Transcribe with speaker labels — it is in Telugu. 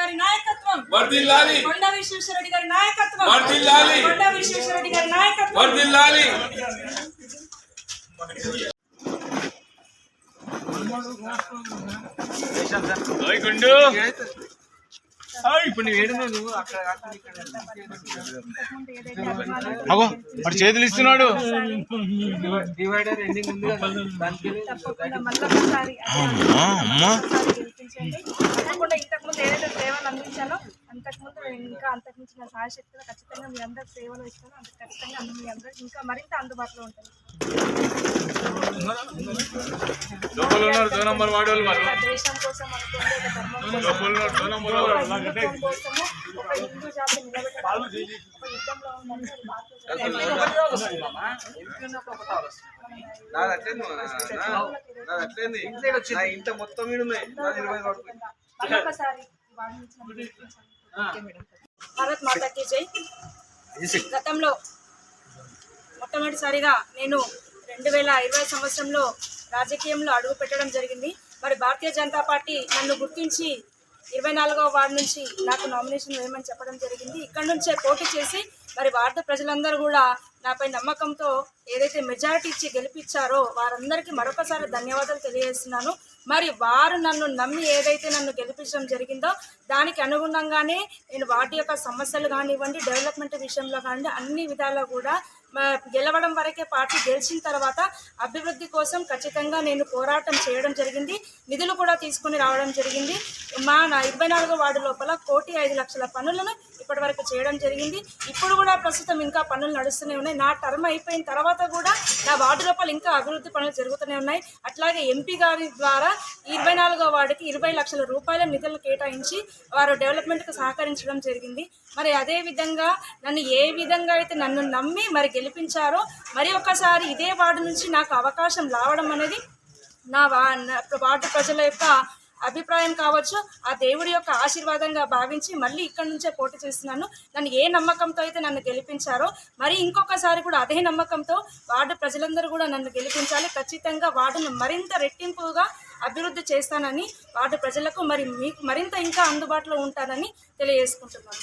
Speaker 1: గారి నాయకత్వం.
Speaker 2: వర్దిల్లాలి
Speaker 1: కొండ విశ్వేశ్వరరెడ్డి గారి నాయకత్వం.
Speaker 2: వర్ధిల్లాలి.
Speaker 1: కొండ విశ్వేశ్వరరెడ్డి గారి నాయకత్వం.
Speaker 3: అగో వాడు చేతులు ఇస్తున్నాడు. డివైడర్ ఎండింగ్ ఉంది అమ్మా అమ్మా
Speaker 1: గెలిపించండి తప్పకుండా ఇంతకుముందు ఏదైతే సేవలు అందించానో అంతకుముందు నేను ఇంకా అంతకుమించి నా సాయశక్తులు ఖచ్చితంగా మీ అందరికి సేవలు ఇస్తాను. అందుకు ఖచ్చితంగా మీ అందరికి ఇంకా మరింత అందుబాటులో ఉంటాను దేశం కోసం అనుకోండి ఒక ధర్మం కోసము ఒక హిందూ నిలబెట్టడానికి ఒక యుద్ధంలో
Speaker 3: మొత్తం మీద ఉన్నాయి నాది ఇరవై వరకు
Speaker 1: భారత్ మాతాకి జై. గతంలో మొట్టమొదటిసారిగా నేను రెండు వేల ఇరవై సంవత్సరంలో రాజకీయంలో అడుగు పెట్టడం జరిగింది. మరి భారతీయ జనతా పార్టీ నన్ను గుర్తించి ఇరవై నాలుగవ వార్డు నుంచి నాకు నామినేషన్ వేయమని చెప్పడం జరిగింది. ఇక్కడ నుంచే పోటీ చేసి మరి వార్డు ప్రజలందరూ కూడా నాపై నమ్మకంతో ఏదైతే మెజారిటీ ఇచ్చి గెలిపించారో వారందరికీ మరొకసారి ధన్యవాదాలు తెలియజేస్తున్నాను. మరి వారు నన్ను నమ్మి ఏదైతే నన్ను గెలిపించడం జరిగిందో దానికి అనుగుణంగానే నేను వాటి యొక్క సమస్యలు కానివ్వండి డెవలప్మెంట్ విషయంలో కానివ్వండి అన్ని విధాలా కూడా గెలవడం వరకే పార్టీ గెలిచిన తర్వాత అభివృద్ధి కోసం ఖచ్చితంగా నేను పోరాటం చేయడం జరిగింది. నిధులు కూడా తీసుకొని రావడం జరిగింది. మా నా ఇరవై నాలుగో వార్డు లోపల కోటి ఐదు లక్షల పనులను ఇప్పటి వరకు చేయడం జరిగింది. ఇప్పుడు కూడా ప్రస్తుతం ఇంకా పనులు నడుస్తూనే ఉన్నాయి. నా టర్మ్ అయిపోయిన తర్వాత కూడా నా వార్డు లోపల ఇంకా అభివృద్ధి పనులు జరుగుతూనే ఉన్నాయి. అట్లాగే ఎంపీ గారి ద్వారా ఇరవై నాలుగో వార్డుకి ఇరవై లక్షల రూపాయల నిధులు కేటాయించి వారు డెవలప్మెంట్కు సహకరించడం జరిగింది. మరి అదే విధంగా నన్ను ఏ విధంగా అయితే నన్ను నమ్మి మరి గెలిపించారో మరి ఒకసారి ఇదే వార్డు నుంచి నాకు అవకాశం రావడం అనేది నా వా నా వార్డు ప్రజల యొక్క అభిప్రాయం కావచ్చు ఆ దేవుడి యొక్క ఆశీర్వాదంగా భావించి మళ్ళీ ఇక్కడ నుంచే పోటీ చేస్తున్నాను. నన్ను ఏ నమ్మకంతో అయితే నన్ను గెలిపించారో మరి ఇంకొకసారి కూడా అదే నమ్మకంతో వార్డు ప్రజలందరూ కూడా నన్ను గెలిపించాలి. ఖచ్చితంగా వార్డును మరింత రెట్టింపుగా అభివృద్ధి చేస్తానని వార్డు ప్రజలకు మరి మీకు మరింత ఇంకా అందుబాటులో ఉంటానని తెలియజేసుకుంటున్నాను.